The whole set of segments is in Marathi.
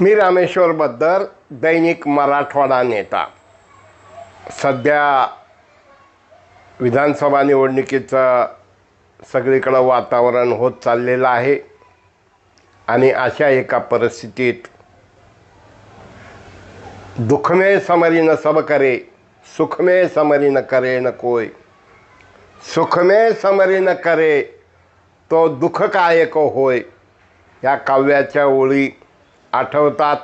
मी रामेश्वर बद्दल दैनिक मराठवाडा नेता. सध्या विधानसभा निवडणुकीचं सगळीकडं वातावरण होत चाललेलं आहे आणि अशा एका परिस्थितीत दुःखमे समरी न सब करे सुखमे समरी न करे न कोय. सुखमे समरी न करे तो दुःख कायक होय? या काव्याच्या ओळी आठवतात.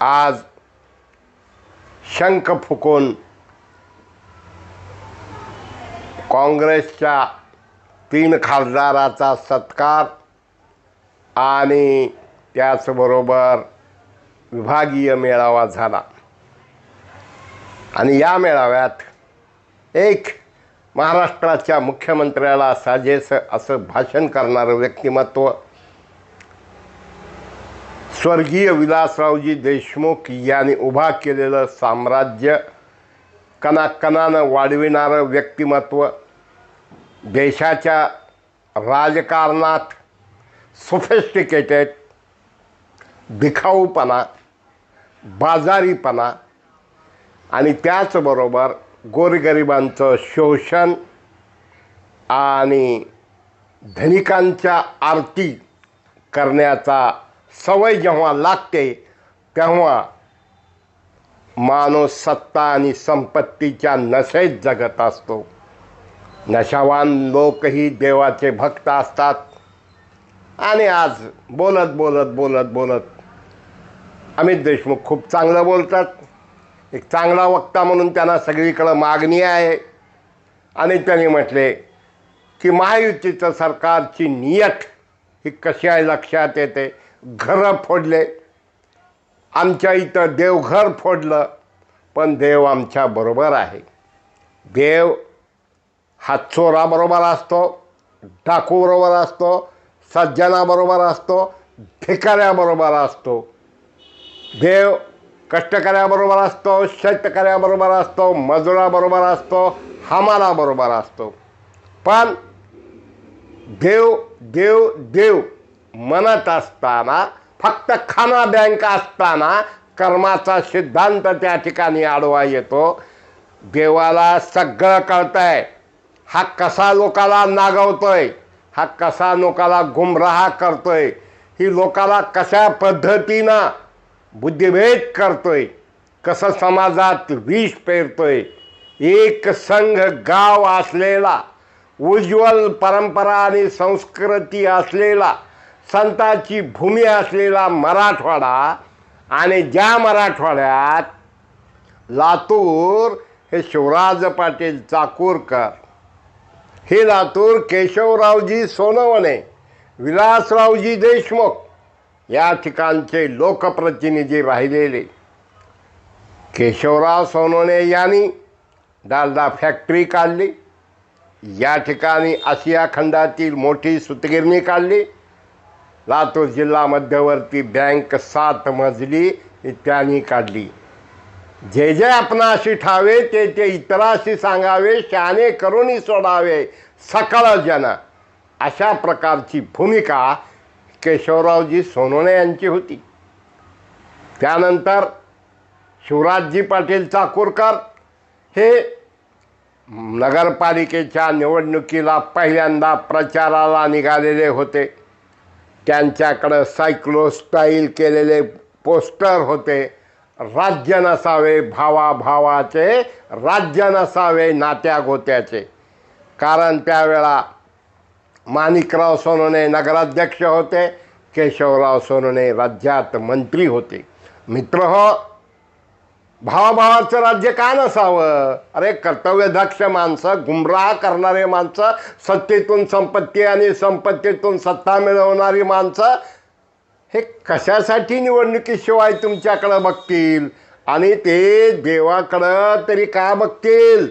आज शंख फुकून काँग्रेसच्या तीन खासदाराचा सत्कार आणि त्याचबरोबर विभागीय मेळावा झाला. आणि या मेळाव्यात एक महाराष्ट्राच्या मुख्यमंत्र्याला साजेसं असं भाषण करणारं व्यक्तिमत्व स्वर्गीय विलासरावजी देशमुख यांनी उभा केलेलं साम्राज्य कणाकणानं वाढविणारं व्यक्तिमत्व देशाच्या राजकारणात सोफेस्टिकेटेड दिखाऊपणा बाजारीपणा आणि त्याचबरोबर गोरगरिबांचं शोषण आणि धनिकांच्या आरती करण्याचा सवय जेव्हा लागते तेव्हा माणूस सत्ता आणि संपत्तीच्या नशेत जगत असतो. नशावान लोकही देवाचे भक्त असतात. आणि आज बोलत बोलत बोलत बोलत अमित देशमुख खूप चांगलं बोलतात. एक चांगला वक्ता म्हणून त्यांना सगळीकडं मागणी आहे. आणि त्यांनी म्हटले की महायुतीचं सरकारची नियत ही कशी आहे लक्षात येते? घरं फोडले. आमच्या इथं देवघर फोडलं पण देव आमच्या बरोबर आहे. देव हा चोराबरोबर असतो डाकूबरोबर असतो सज्जनाबरोबर असतो भिकाऱ्याबरोबर असतो. देव कष्टकऱ्याबरोबर असतो शेतकऱ्याबरोबर असतो मजुराबरोबर असतो हमालाबरोबर असतो. पण देव देव देव म्हणत असताना फक्त खाना बँक असताना कर्माचा सिद्धांत त्या ठिकाणी आडवा येतो. देवाला सगळं कळतंय. हा कसा लोकाला नागवतोय? हा कसा लोकाला गुमराह करतोय? ही लोकाला कशा पद्धतीनं बुद्धिभेद करतोय? कसं समाजात विष पेरतोय? एक संघ गाव असलेला उज्ज्वल परंपरा आणि संस्कृती असलेला संताची भूमी असलेला मराठवाडा आणि ज्या मराठवाड्यात लातूर हे शिवराज पाटील चाकूरकर हे लातूर केशवरावजी सोनवणे विलासरावजी देशमुख या ठिकाणचे लोकप्रतिनिधी राहिलेले. केशवराव सोनवणे यांनी डालडा फॅक्टरी काढली. या ठिकाणी आशिया खंडातील मोठी सुतगिरणी काढली. लातूर जिल्हा मध्यवर्ती बँक सात मजली त्यांनी काढली. जे जे आपणाशी ठावे ते ते इतराशी सांगावे शाने करूनही सोडावे सकळ जन. अशा प्रकारची भूमिका केशवरावजी सोनवणे यांची होती. त्यानंतर शिवराजजी पाटील चाकूरकर हे नगरपालिकेच्या निवडणुकीला पहिल्यांदा प्रचाराला निघालेले होते. त्यांच्याकडं सायक्लो स्टाईल केलेले पोस्टर होते. राज्य नसावे भावाभावाचे राज्य नसावे नात्या गोत्याचे कारण त्यावेळा माणिकराव सोनने नगराध्यक्ष होते केशवराव सोनने राज्यात मंत्री होते. मित्र हो भावाभावाचं राज्य का नसावं? अरे कर्तव्यदक्ष माणसं गुमराह करणारे माणसं सत्तेतून संपत्ती आणि संपत्तीतून सत्ता मिळवणारी माणसं हे कशासाठी निवडणुकीशिवाय तुमच्याकडं बघतील? आणि ते देवाकडं तरी का बघतील?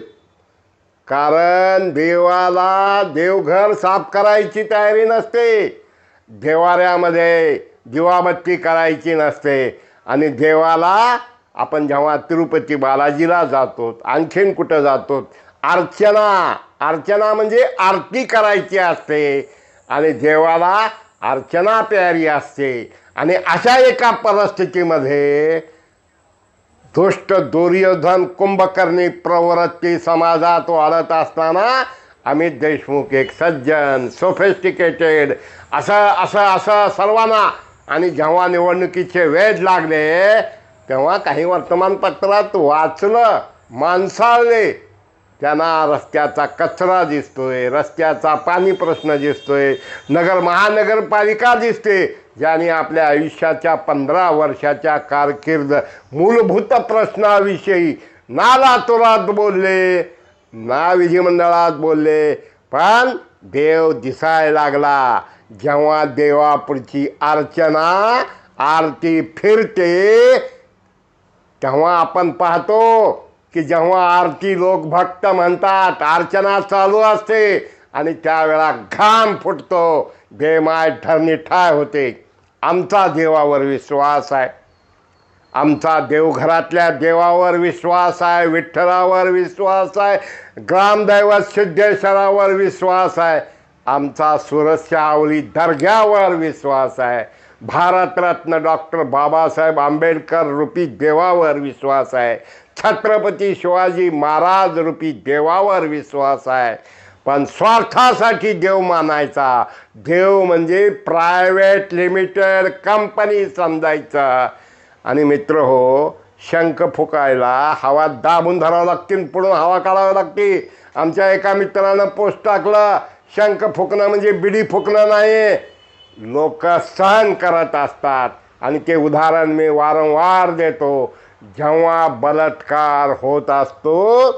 कारण देवाला देवघर साफ करायची तयारी नसते. देवाऱ्यामध्ये दिवाबत्ती करायची नसते. आणि देवाला आपण जेव्हा तिरुपती बालाजीला जातो आणखीन कुठं जातो? अर्चना. अर्चना म्हणजे आरती करायची असते. आणि देवाला अर्चना प्यारी असते. आणि अशा एका परिस्थितीमध्ये दुष्ट दुर्योधन कुंभकर्णी प्रवृत्ती समाजात वाढत असताना अमित देशमुख एक सज्जन सोफिस्टिकेटेड असं असं असं सर्वांना. आणि जेव्हा निवडणुकीचे वेध लागले तेव्हा काही वर्तमानपत्रात वाचलं माणसाळले. त्यांना रस्त्याचा कचरा दिसतोय रस्त्याचा पाणी प्रश्न दिसतोय नगर महानगरपालिका दिसते ज्याने आपल्या आयुष्याच्या पंधरा वर्षाच्या कारकिर्द मूलभूत प्रश्नाविषयी नालातुरात बोलले ना विधिमंडळात बोलले. पण देव दिसायला लागला. जेव्हा देवापुढची अर्चना आरती फिरते तेव्हा आपण पाहतो की जेव्हा आरती लोक भक्त म्हणतात अर्चना चालू असते आणि त्यावेळा घाम फुटतो. बेमाय ठरणी ठाय होते. आमचा देवावर विश्वास आहे. आमचा देवघरातल्या देवावर विश्वास आहे विठ्ठलावर विश्वास आहे ग्रामदैवत सिद्धेश्वरावर विश्वास आहे. आमचा सुरक्षावली दर्ग्यावर विश्वास आहे. भारतरत्न डॉक्टर बाबासाहेब आंबेडकर रूपी देवावर विश्वास आहे. छत्रपती शिवाजी महाराज रूपी देवावर विश्वास आहे. पण स्वार्थासाठी देव मानायचा. देव म्हणजे प्रायव्हेट लिमिटेड कंपनी समजायचं. आणि मित्र हो शंख फुकायला हवा दाबून धरावं लागतील पुढून हवा काढावं लागते आमच्या एका मित्रानं पोस्ट टाकलं शंख फुकणं म्हणजे बिडी फुकणं नाही लोक सहन करत असतात. आणि ते उदाहरण मी वारंवार देतो. जेव्हा बलात्कार होत असतो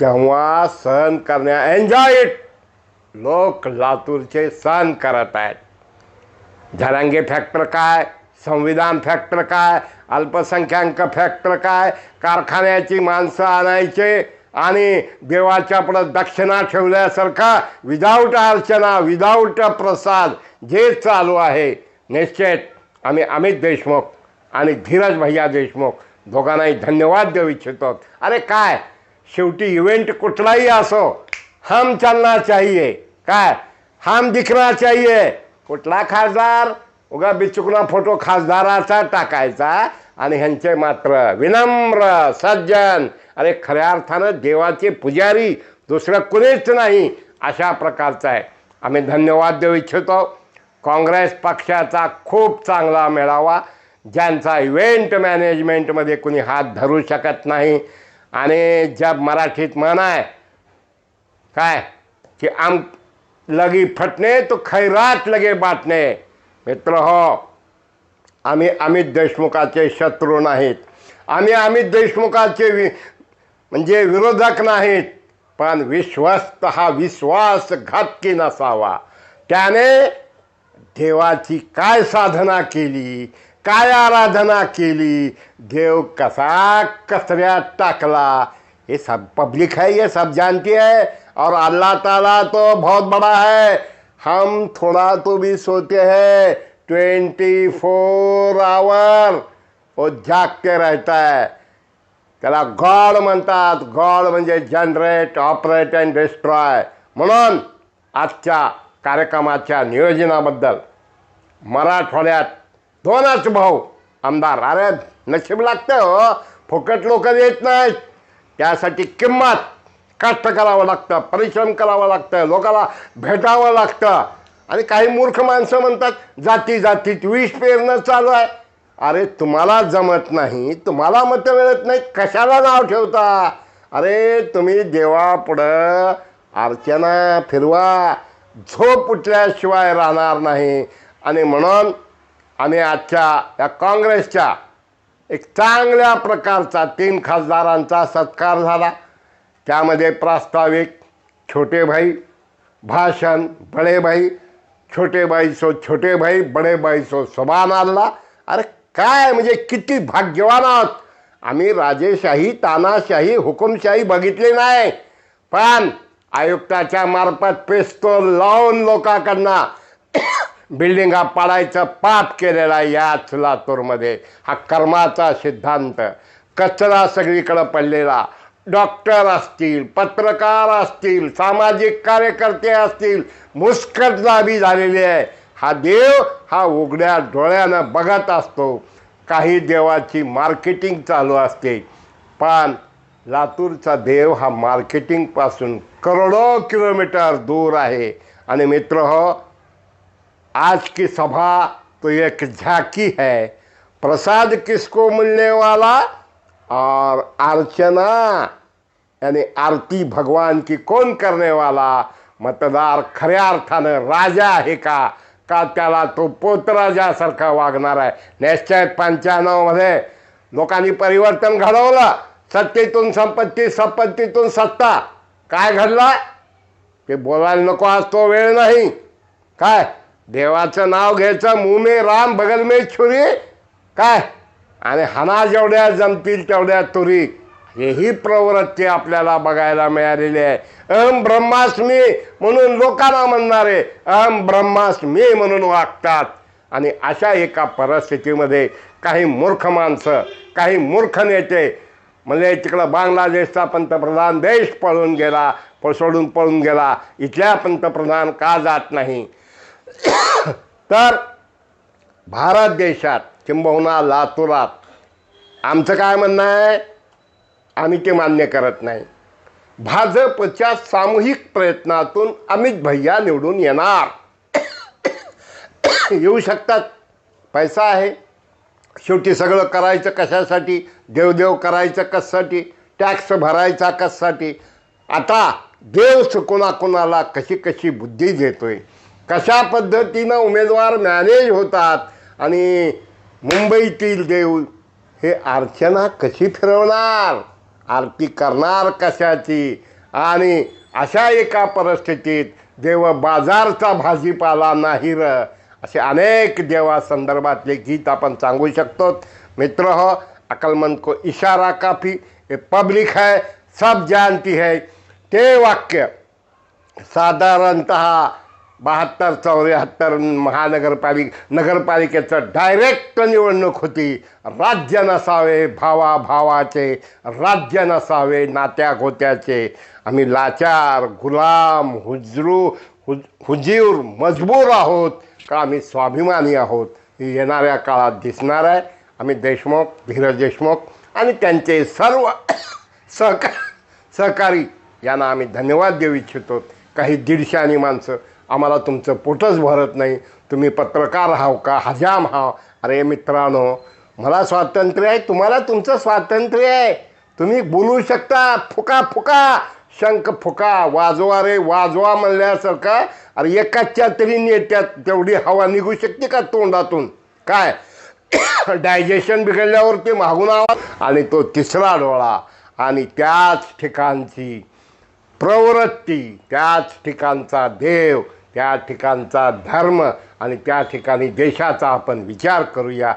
तेव्हा सहन करण्या एन्जॉय इट लोक लातूरचे सहन करत आहेत. झरांगे फॅक्टर काय? संविधान फॅक्टर काय? अल्पसंख्याक फॅक्टर काय? कारखान्याची माणसं आणायचे आणि देवाच्या प्र दक्षिणा ठेवल्यासारखा विदाऊट अर्चना विदाऊट प्रसाद जे चालू आहे निश्चित आम्ही अमित देशमुख आणि धीरज भैया देशमुख दोघांनाही धन्यवाद देऊ इच्छितो. अरे काय? शेवटी इव्हेंट कुठलाही असो हम चलना चाहिए. काय? हम दिखना चाहिए. कुठला खासदार? उगा बिचुकला फोटो खासदाराचा टाकायचा. आणि ह्यांचे मात्र विनम्र सज्जन. अरे खऱ्या अर्थानं देवाचे पुजारी दुसरं कुणीच नाही अशा प्रकारचं आहे. आम्ही धन्यवाद देऊ इच्छितो. काँग्रेस पक्षाचा खूप चांगला मेळावा ज्यांचा इव्हेंट मॅनेजमेंटमध्ये कुणी हात धरू शकत नाही. आणि जब मराठीत म्हण आहे काय की आम लगी फटणे तो खैरात लगे बाटणे मित्र हो आम्ही अमित देशमुखाचे शत्रू नाहीत. आम्ही अमित देशमुखाचे वि म्हणजे विरोधक नाहीत. पण विश्वस्त हा विश्वासघातकी नसावा. त्याने देवाची काय साधना केली? काय आराधना केली? देव कसा कचऱ्यात टाकला? ये सब पब्लिक है ये सब जानती है और अल्लाह ताला तो बहुत बड़ा है. हम थोड़ा तो भी सोते हैं. ट्वेंटी फोर आवर वो जागते रहता है त्याला गॉड म्हणतात. गॉड म्हणजे जनरेट ऑपरेट अँड डिस्ट्रॉय. म्हणून आजच्या कार्यक्रमाच्या नियोजनाबद्दल मराठवाड्यात दोनच भाऊ आमदार अरे नशीब लागतं हो. फुकट लोक येत नाहीत. त्यासाठी किंमत कष्ट करावं लागतं परिश्रम करावं लागतं लोकाला भेटावं लागतं. आणि काही मूर्ख माणसं म्हणतात जाती जातीत विष पेरणं चालू आहे. अरे तुम्हाला जमत नाही तुम्हाला मतं मिळत नाहीत कशाला नाव ठेवता? अरे तुम्ही देवापुढं अर्चना फिरवा झोप उठल्याशिवाय राहणार नाही. आणि म्हणून आणि आजच्या या काँग्रेसच्या एक चांगल्या प्रकारचा तीन खासदारांचा सत्कार झाला. त्यामध्ये प्रास्ताविक छोटे भाई भाषण बडे भाई छोटे बाई सो छोटे भाई बडे बाई सो समान आणला. अरे काय म्हणजे किती भाग्यवान आहोत. आम्ही राजेशाही तानाशाही हुकुमशाही बघितली नाही. पण आयुक्ताच्या मार्फत पिस्तोल लावून लोकांकडनं बिल्डिंगा पाडायचं पाप केलेला या याच लातूरमध्ये हा कर्माचा सिद्धांत. कचरा सगळीकडं पडलेला. डॉक्टर असतील पत्रकार असतील सामाजिक कार्यकर्ते असतील मुस्कटदाबी झालेली आहे. हा देव हा उघड्या डोळ्यानं बघत असतो. काही देवाची मार्केटिंग चालू असते. पण लातूरचा देव हा मार्केटिंगपासून करोडो किलोमीटर दूर आहे. आणि मित्र हो आज की सभा तो एक झाकी है. प्रसाद किसको मिलने वाला? और अर्चना यानी आरती भगवान की कौन करने वाला? मतदार खऱ्या अर्थानं राजा आहे का? का त्याला तो पोतराजासारखा वागणार आहे? निश्चित पंच्याण्णवमध्ये लोकांनी परिवर्तन घडवलं. सत्तेतून संपत्ती संपत्तीतून सत्ता. काय घडलं ते बोलायला नको आज तो वेळ नाही. काय? देवाचं नाव घ्यायचं मुमे राम बगल मे छुरी. काय? आणि हाना जेवढ्या जमतील तेवढ्या तुरी. हेही प्रवृत्ती आपल्याला बघायला मिळालेली आहे. अहम ब्रह्मास्मी म्हणून लोकांना म्हणणारे अहम ब्रह्मास्मी म्हणून वागतात. आणि अशा एका परिस्थितीमध्ये काही मूर्ख माणसं काही मूर्ख नेते म्हणजे तिकडं बांगलादेशचा पंतप्रधान देश पळून गेला सोडून पळून गेला इथल्या पंतप्रधान का जात नाही? तर भारत देशात किंबहुना लातुरात. आमचं काय म्हणणं आहे? आम्ही ते मान्य करत नाही. भाजपच्या सामूहिक प्रयत्नातून अमित भैया निवडून येणार. येऊ शकतात. पैसा आहे. शेवटी सगळं करायचं कशासाठी? देवदेव करायचं कशासाठी? टॅक्स भरायचा कशासाठी? आता देव कोणाकोणाला कशी कशी बुद्धी देतोय? कशा पद्धतीनं उमेदवार मॅनेज होतात? आणि मुंबईतील देव हे अर्चना कशी फिरवणार? आरती करणार कशाची? आणि अशा एका परिस्थितीत देव बाजारचा भाजीपाला नाही र असे अनेक देवासंदर्भातले गीत आपण सांगू शकतो. मित्र हो अकलमंद को इशारा काफी ये पब्लिक है सब जानती है. ते वाक्य साधारणतः बहात्तर चौऱ्याहत्तर महानगरपालिक नगरपालिकेचं डायरेक्ट निवडणूक होती. राज्य नसावे भावा भावाचे राज्य नसावे नात्या गोत्याचे आम्ही लाचार गुलाम हुजरू हुज हुजीर मजबूर आहोत. का आम्ही स्वाभिमानी आहोत? येणाऱ्या काळात दिसणार आहे. आम्ही देशमुख धीरज देशमुख आणि त्यांचे सर्व सहका सहकारी यांना आम्ही धन्यवाद देऊ इच्छितो. काही दीडशे आणि माणसं आम्हाला तुमचं पोटच भरत नाही. तुम्ही पत्रकार हाव का? हजाम हाव? अरे मित्रांनो मला स्वातंत्र्य आहे तुम्हाला तुमचं स्वातंत्र्य आहे. तुम्ही बोलू शकता फुका फुका शंख फुका वाजवा रे वाजवा म्हणल्यासारखं. अरे एकाच्या तरी नेत्यात तेवढी हवा निघू शकते का तोंडातून? काय? डायजेशन बिघडल्यावरती मागून आवाज आणि तो तिसरा डोळा. आणि त्याच ठिकाणची प्रवृत्ती त्याच ठिकाणचा देव त्या ठिकाणचा धर्म आणि त्या ठिकाणी देशाचा आपण विचार करूया.